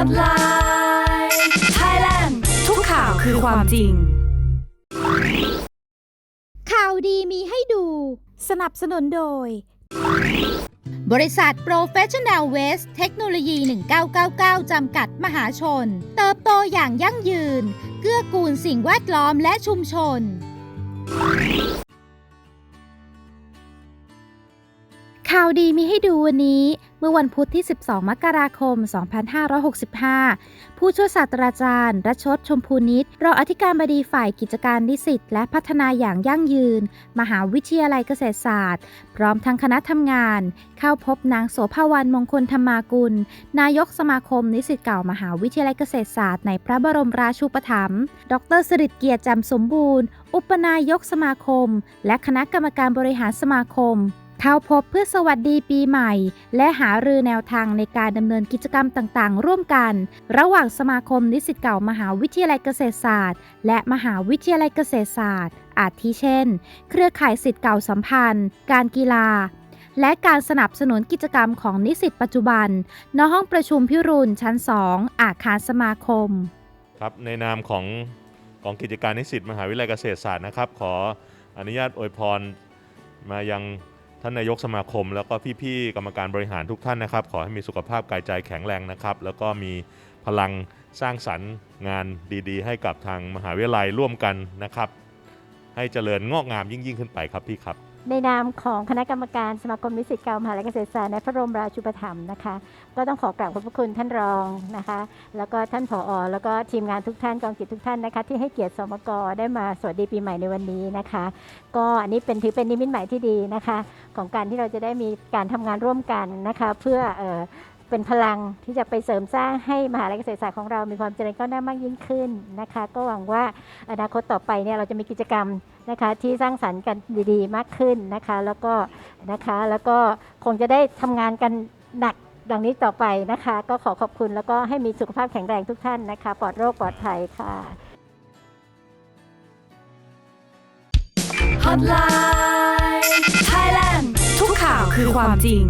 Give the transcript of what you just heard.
Hotline Thailand ทุกข่าวคือความจริง ข่าวดีมีให้ดู สนับสนุนโดย บริษัท Professional Waste เทคโนโลยี 1999 จำกัดมหาชน เติบโตอย่างยั่งยืน เกื้อกูลสิ่งแวดล้อมและชุมชน ข่าวดีมีให้ดูวันนี้ เมื่อวันพุธที่ 12 มกราคม 2565 ผู้ช่วยศาสตราจารย์รัชดชมพูนิตรองอธิการบดีฝ่ายกิจการนิสิตและพัฒนาอย่างยั่งยืน มหาวิทยาลัยเกษตรศาสตร์ พร้อมทั้งคณะทำงาน เข้าพบนางโสภาวรรณมงคลธรรมากุล นายกสมาคมนิสิตเก่ามหาวิทยาลัยเกษตรศาสตร์ในพระบรมราชูปถัมภ์ ดรสิริเกียรติจำสมบูรณ์ อุปนายกสมาคม และคณะกรรมการบริหารสมาคม เข้าพบเพื่อสวัสดีปีใหม่ และหารือแนวทางในการดำเนินกิจกรรมต่างๆ ร่วมกัน ระหว่างสมาคมนิสิตเก่ามหาวิทยาลัยเกษตรศาสตร์ และมหาวิทยาลัยเกษตรศาสตร์ อาทิเช่น เครือข่ายสิทธิ์เก่าสัมพันธ์ การกีฬา และการสนับสนุนกิจกรรมของนิสิตปัจจุบันณห้องประชุมพิรุณชั้น 2 อาคารสมาคม ครับในนามของกองกิจการนิสิตมหาวิทยาลัยเกษตรศาสตร์นะครับ ขออนุญาตอวยพรมายัง ท่านนายกสมาคม แล้วก็พี่ๆกรรมการบริหารทุกท่านนะครับ ขอให้มีสุขภาพกายใจแข็งแรงนะครับ แล้วก็มีพลังสร้างสรรค์งานดีๆ ให้กับทางมหาวิทยาลัยร่วมกันนะครับ ให้เจริญงอกงามยิ่งยิ่งๆขึ้นไปครับพี่ครับ ในนามของคณะกรรมการสมาคมนิสิตเก่ามหาวิทยาลัยเกษตรศาสตร์ในพระบรมราชูปถัมภ์นะคะ ก็ต้องขอกราบขอบพระคุณท่านรองนะคะ แล้วก็ท่านผอ แล้วก็ทีมงานทุกท่านกองกิจทุกท่านนะคะ ที่ให้เกียรติสมกได้มาสวัสดีปีใหม่ในวันนี้นะคะ ก็อันนี้เป็นถือเป็นนิมิตใหม่ที่ดีนะคะ ของการที่เราจะได้มีการทำงานร่วมกันนะคะ เพื่อเอ่อเป็นพลังที่จะไปเสริมสร้างให้มหาวิทยาลัยเกษตรศาสตร์ของเรามีความเจริญก้าวหน้ามากยิ่งขึ้นนะคะ ก็หวังว่าอนาคตต่อไปเนี่ยเราจะมีกิจกรรม นะคะ ที่สร้างสรรค์กันดีๆ มากขึ้นนะคะ แล้วก็นะคะแล้วก็คงจะได้ทำงานกันหนักดังนี้ต่อไปนะคะ ก็ขอขอบคุณแล้วก็ให้มีสุขภาพแข็งแรงทุกท่านนะคะ ปลอดโรคปลอดภัยค่ะ Hotline Thailand ทุกข่าวคือความจริง